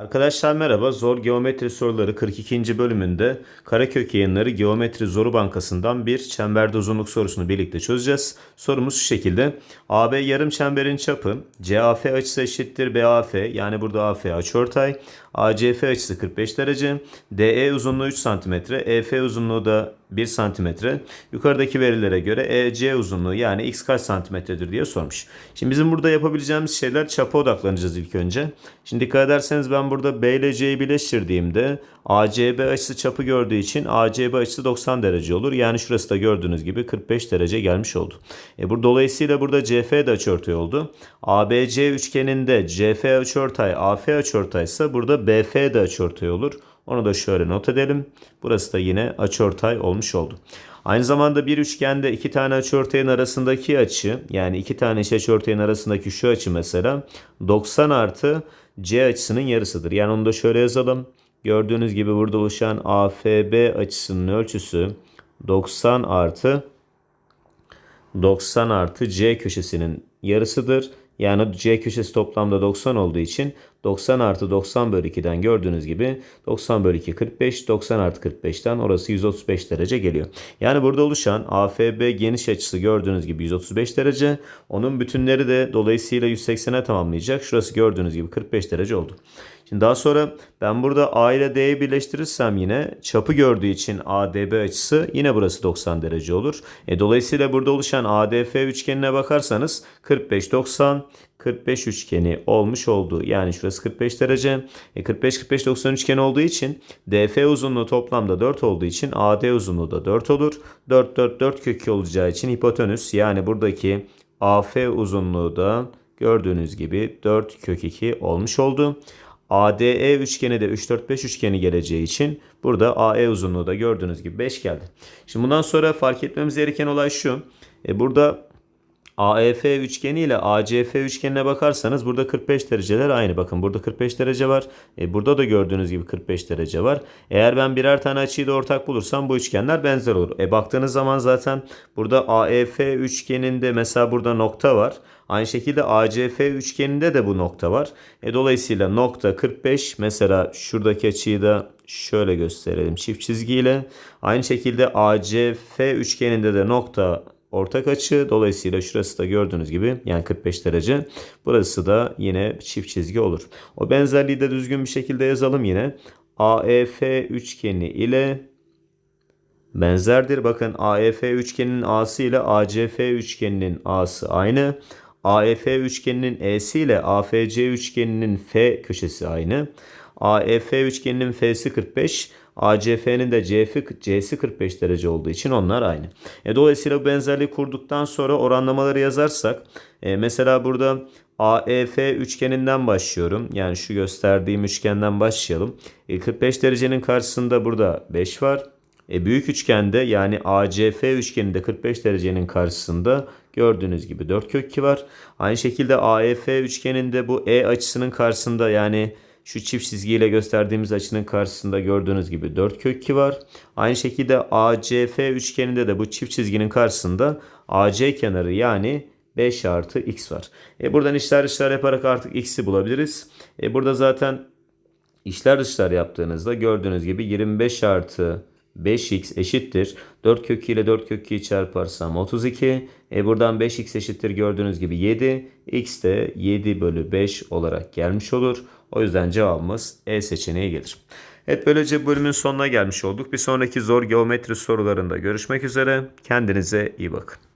Arkadaşlar merhaba. Zor Geometri Soruları 42. bölümünde Karakök Yayınları Geometri Zoru Bankası'ndan bir çemberde uzunluk sorusunu birlikte çözeceğiz. Sorumuz şu şekilde. AB yarım çemberin çapı CAF açısı eşittir BAF yani burada AF açıortay. ACF açısı 45 derece. DE uzunluğu 3 cm. EF uzunluğu da 1 cm. Yukarıdaki verilere göre EC uzunluğu yani x kaç santimetredir diye sormuş. Şimdi bizim burada yapabileceğimiz şeyler çapa odaklanacağız ilk önce. Şimdi dikkat ederseniz ben burada B ile C'yi birleştirdiğimde ACB açısı çapı gördüğü için ACB açısı 90 derece olur. Yani şurası da gördüğünüz gibi 45 derece gelmiş oldu. E bu dolayısıyla burada CF de açıortay oldu. ABC üçgeninde CF açıortay, AF açıortay ise burada BF de açıortay olur. Onu da şöyle not edelim. Burası da yine açıortay olmuş oldu. Aynı zamanda bir üçgende iki tane açıortayın arasındaki açı yani iki tane iç açıortayın arasındaki şu açı mesela 90 artı C açısının yarısıdır. Yani onu da şöyle yazalım. Gördüğünüz gibi burada oluşan AFB açısının ölçüsü 90 artı 90 artı C köşesinin yarısıdır. Yani C köşesi toplamda 90 olduğu için 90 artı 90 bölü 2'den gördüğünüz gibi 90 bölü 2 45. 90 artı 45'ten orası 135 derece geliyor. Yani burada oluşan AFB geniş açısı gördüğünüz gibi 135 derece. Onun bütünleri de dolayısıyla 180'e tamamlayacak. Şurası gördüğünüz gibi 45 derece oldu. Şimdi daha sonra ben burada A ile D'yi birleştirirsem yine çapı gördüğü için ADB açısı yine burası 90 derece olur. E, dolayısıyla burada oluşan ADF üçgenine bakarsanız 45 90 45 üçgeni olmuş oldu. Yani şurası 45 derece. E 45 45 90 üçgeni olduğu için DF uzunluğu toplamda 4 olduğu için AD uzunluğu da 4 olur. 4 4 4 kökü olacağı için hipotenüs yani buradaki AF uzunluğu da gördüğünüz gibi 4 kök 2 olmuş oldu. ADE üçgeni de 3 4 5 üçgeni geleceği için burada AE uzunluğu da gördüğünüz gibi 5 geldi. Şimdi bundan sonra fark etmemiz gereken olay şu. E burada AEF üçgeni ile ACF üçgenine bakarsanız burada 45 dereceler aynı. Bakın burada 45 derece var. E, burada da gördüğünüz gibi 45 derece var. Eğer ben birer tane açıyı da ortak bulursam bu üçgenler benzer olur. E baktığınız zaman zaten burada AEF üçgeninde mesela burada nokta var. Aynı şekilde ACF üçgeninde de bu nokta var. E, dolayısıyla nokta 45 mesela şuradaki açıyı da şöyle gösterelim çift çizgiyle. Aynı şekilde ACF üçgeninde de nokta ortak açı. Dolayısıyla şurası da gördüğünüz gibi yani 45 derece. Burası da yine çift çizgi olur. O benzerliği de düzgün bir şekilde yazalım yine. AEF üçgeni ile benzerdir. Bakın AEF üçgeninin A'sı ile ACF üçgeninin A'sı aynı. AEF üçgeninin E'si ile AFC üçgeninin F köşesi aynı. AEF üçgeninin F'si 45, ACF'nin de C'si C'si 45 derece olduğu için onlar aynı. E, dolayısıyla bu benzerliği kurduktan sonra oranlamaları yazarsak e, mesela burada AEF üçgeninden başlıyorum. Yani şu gösterdiğim üçgenden başlayalım. E, 45 derecenin karşısında burada 5 var. E, büyük üçgende yani ACF üçgeninde 45 derecenin karşısında gördüğünüz gibi 4 kök 2 var. Aynı şekilde AEF üçgeninde bu E açısının karşısında yani şu çift çizgiyle gösterdiğimiz açının karşısında gördüğünüz gibi 4 kök 2 var. Aynı şekilde ACF üçgeninde de bu çift çizginin karşısında AC kenarı yani 5 artı x var. E buradan işler dışlar yaparak artık x'i bulabiliriz. E burada zaten işler dışlar yaptığınızda gördüğünüz gibi 25 artı 5x eşittir. 4 kök 2 ile 4 kök 2'yi çarparsam 32. E buradan 5x eşittir gördüğünüz gibi 7. x de 7 bölü 5 olarak gelmiş olur. O yüzden cevabımız E seçeneği gelir. Evet böylece bölümün sonuna gelmiş olduk. Bir sonraki zor geometri sorularında görüşmek üzere. Kendinize iyi bakın.